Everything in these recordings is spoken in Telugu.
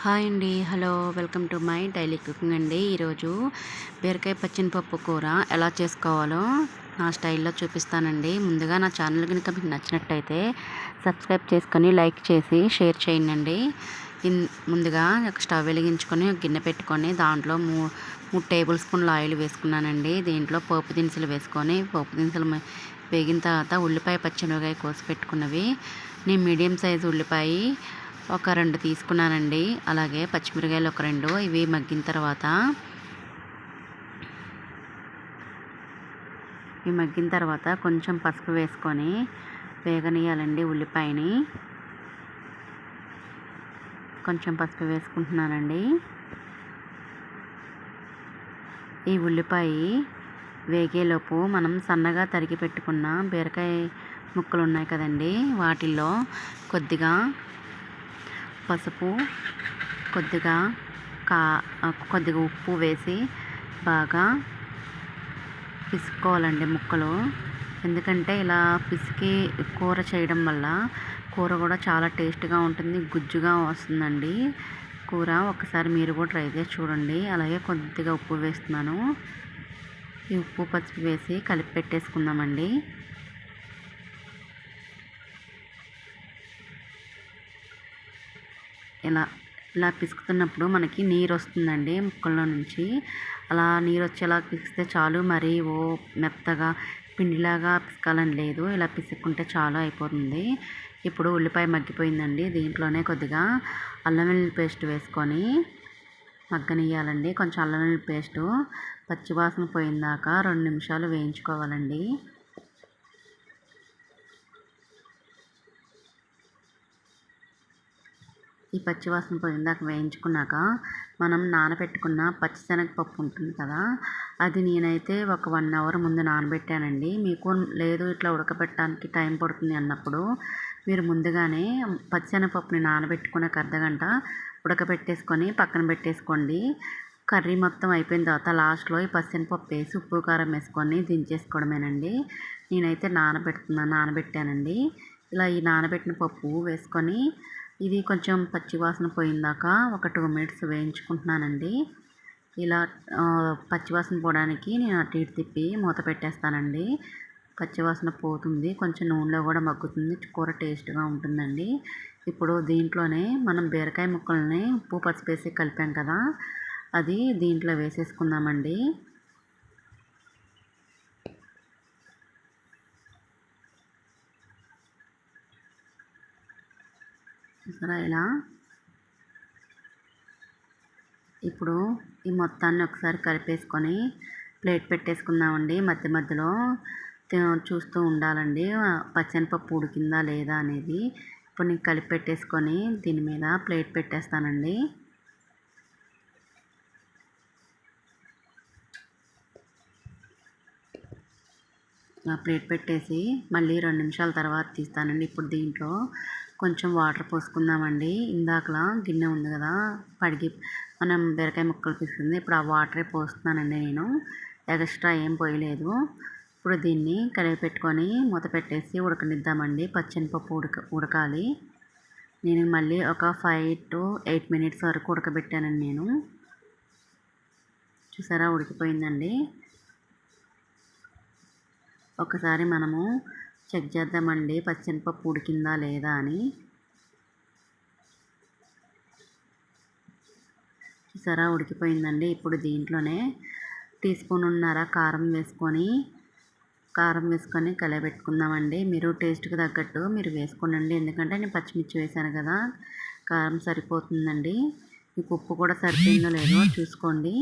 హాయ్ అండి. Hello welcome to my daily cooking అండి. ఈరోజు బీరకాయ పచ్చిన పప్పు కూర ఎలా చేసుకోవాలో నా స్టైల్లో చూపిస్తానండి. ముందుగా నా ఛానల్ కనుక మీకు నచ్చినట్టయితే సబ్స్క్రైబ్ చేసుకొని లైక్ చేసి షేర్ చేయండి ఇన్ ముందుగా ఒక స్టవ్ వెలిగించుకొని ఒక గిన్నె పెట్టుకొని దాంట్లో మూ మూడు టేబుల్ స్పూన్ల ఆయిల్ వేసుకున్నానండి. దీంట్లో పోపు దినుసులు వేసుకొని పోపు దినుసులు వేగిన తర్వాత ఉల్లిపాయ పచ్చిమిరకాయ కోసి పెట్టుకున్నవి. నేను మీడియం సైజు ఉల్లిపాయ ఒక రెండు తీసుకున్నానండి. అలాగే పచ్చిమిరకాయలు ఒక రెండు ఇవి మగ్గిన తర్వాత ఇవి మగ్గిన తర్వాత కొంచెం పసుపు వేసుకొని వేగనీయాలండి ఉల్లిపాయని. కొంచెం పసుపు వేసుకుంటున్నానండి. ఈ ఉల్లిపాయ వేగేలోపు మనం సన్నగా తరిగి పెట్టుకున్న బీరకాయ ముక్కలు ఉన్నాయి కదండి వాటిల్లో కొద్దిగా పసుపు కొద్దిగా కా కొద్దిగా ఉప్పు వేసి బాగా పిసుకోవాలండి ముక్కలు. ఎందుకంటే ఇలా పిసికి కూర చేయడం వల్ల కూర కూడా చాలా టేస్ట్గా ఉంటుంది గుజ్జుగా వస్తుందండి. కూర ఒకసారి మీరు కూడా ట్రై చేసి చూడండి. అలాగే కొద్దిగా ఉప్పు వేస్తున్నాను. ఈ ఉప్పు పసుపు వేసి కలిపి పెట్టేసుకుందామండి. ఇలా ఇలా పిసుకుతున్నప్పుడు మనకి నీరు వస్తుందండి ముక్కల్లో నుంచి. అలా నీరు వచ్చేలా పిసికితే చాలు మరీ ఓ మెత్తగా పిండిలాగా పిసకాలని లేదు. ఇలా పిసుక్కుంటే చాలు అయిపోతుంది. ఇప్పుడు ఉల్లిపాయ మగ్గిపోయిందండి. దీంట్లోనే కొద్దిగా అల్లం వెల్లుల్లి పేస్ట్ వేసుకొని మగ్గనియ్యాలండి. కొంచెం అల్లం వెల్లుల్లి పేస్టు పచ్చివాసన పోయిందాక రెండు నిమిషాలు వేయించుకోవాలండి. ఈ పచ్చివాసన పోయిందాక వేయించుకున్నాక మనం నానబెట్టుకున్న పచ్చిశనగపప్పు ఉంటుంది కదా అది నేనైతే ఒక వన్ అవర్ ముందు నానబెట్టానండి. మీకు లేదు ఇట్లా ఉడకబెట్టడానికి టైం పడుతుంది అన్నప్పుడు మీరు ముందుగానే పచ్చిశనగపప్పుని నానబెట్టుకున్న అర్ధగంట ఉడకబెట్టేసుకొని పక్కన పెట్టేసుకోండి. కర్రీ మొత్తం అయిపోయిన తర్వాత లాస్ట్లో ఈ పచ్చిశనగపప్పు వేసి ఉప్పు కారం వేసుకొని దించేసుకోవడమేనండి. నేనైతే నానబెడుతున్నాను నానబెట్టానండి. ఇలా ఈ నానబెట్టిన పప్పు వేసుకొని ఇది కొంచెం పచ్చివాసన పోయిందాక ఒక టూ మినిట్స్ వేయించుకుంటున్నానండి. ఇలా పచ్చివాసన పోవడానికి నేను అటు ఇటు తిప్పి మూత పెట్టేస్తానండి. పచ్చివాసన పోతుంది కొంచెం నూనెలో కూడా మగ్గుతుంది కూర టేస్ట్గా ఉంటుందండి. ఇప్పుడు దీంట్లోనే మనం బీరకాయ ముక్కల్ని ఉప్పు పసుపు వేసి కలిపాం కదా అది దీంట్లో వేసేసుకుందామండి. చూసారా ఇలా ఇప్పుడు ఈ మొత్తాన్ని ఒకసారి కలిపేసుకొని ప్లేట్ పెట్టేసుకుందామండి. మధ్య మధ్యలో చూస్తూ ఉండాలండి. పచ్చనిపప్పు ఉడికిందా లేదా అనేది. ఇప్పుడు నేను కలిపి పెట్టేసుకొని దీని మీద ప్లేట్ పెట్టేస్తానండి. ప్లేట్ పెట్టేసి మళ్ళీ రెండు నిమిషాల తర్వాత తీస్తానండి. ఇప్పుడు దీంట్లో కొంచెం వాటర్ పోసుకుందామండి. ఇందాకలా గిన్నె ఉంది కదా పడిగి మనం బీరకాయ ముక్కలు పిస్తుంది ఇప్పుడు ఆ వాటరే పోస్తున్నానండి నేను. ఎక్స్ట్రా ఏం పోయలేదు. ఇప్పుడు దీన్ని కలిపి పెట్టుకొని మూత పెట్టేసి ఉడకనిద్దామండి. పచ్చనిపప్పు ఉడక ఉడకాలి. నేను మళ్ళీ ఒక ఫైవ్ టు ఎయిట్ మినిట్స్ వరకు ఉడకబెట్టానండి నేను. చూసారా? ఉడికిపోయిందండి. ఒకసారి మనము చెక్ చేద్దామండి. పచ్చనిపప్పు ఉడికిందా లేదా అని. చూసారా? ఉడికిపోయిందండి. ఇప్పుడు దీంట్లోనే టీ స్పూన్ ఉన్నారా కారం వేసుకొని కారం వేసుకొని కలయబెట్టుకుందామండి. మీరు టేస్ట్కి తగ్గట్టు మీరు వేసుకోనండి ఎందుకంటే నేను పచ్చిమిర్చి వేసాను కదా కారం సరిపోతుందండి. మీకు ఉప్పు కూడా సరిపోయిందో లేదో చూసుకోండి.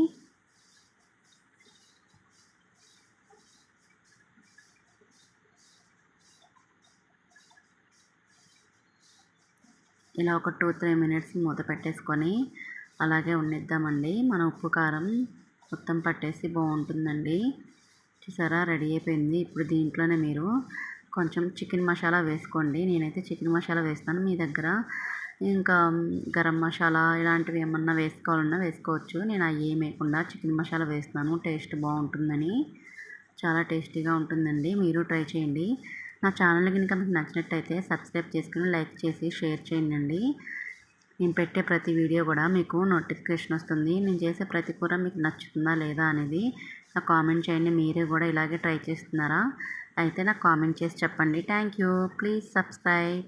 ఇలా ఒక టూ త్రీ మినిట్స్ మూత పెట్టేసుకొని అలాగే ఉండిద్దామండి. మన ఉప్పు కారం మొత్తం పట్టేసి బాగుంటుందండి. చూసారా? రెడీ అయిపోయింది. ఇప్పుడు దీంట్లోనే మీరు కొంచెం చికెన్ మసాలా వేసుకోండి. నేనైతే చికెన్ మసాలా వేస్తాను మీ దగ్గర. ఇంకా గరం మసాలా ఇలాంటివి ఏమన్నా వేసుకోవాలన్నా వేసుకోవచ్చు. నేను అవి ఏం వేయకుండా చికెన్ మసాలా వేస్తున్నాను. టేస్ట్ బాగుంటుందని. చాలా టేస్టీగా ఉంటుందండి. మీరు ట్రై చేయండి. నా ఛానల్ కనుక మీకు నచ్చినట్టయితే సబ్స్క్రైబ్ చేసుకుని లైక్ చేసి షేర్ చేయండి నేను పెట్టే ప్రతి వీడియో కూడా మీకు నోటిఫికేషన్ వస్తుంది. నేను చేసే ప్రతి కూర మీకు నచ్చుతుందా లేదా అనేది నాకు కామెంట్ చేయండి. మీరే కూడా ఇలాగే ట్రై చేస్తున్నారా? అయితే నాకు కామెంట్ చేసి చెప్పండి. Thank you. Please subscribe.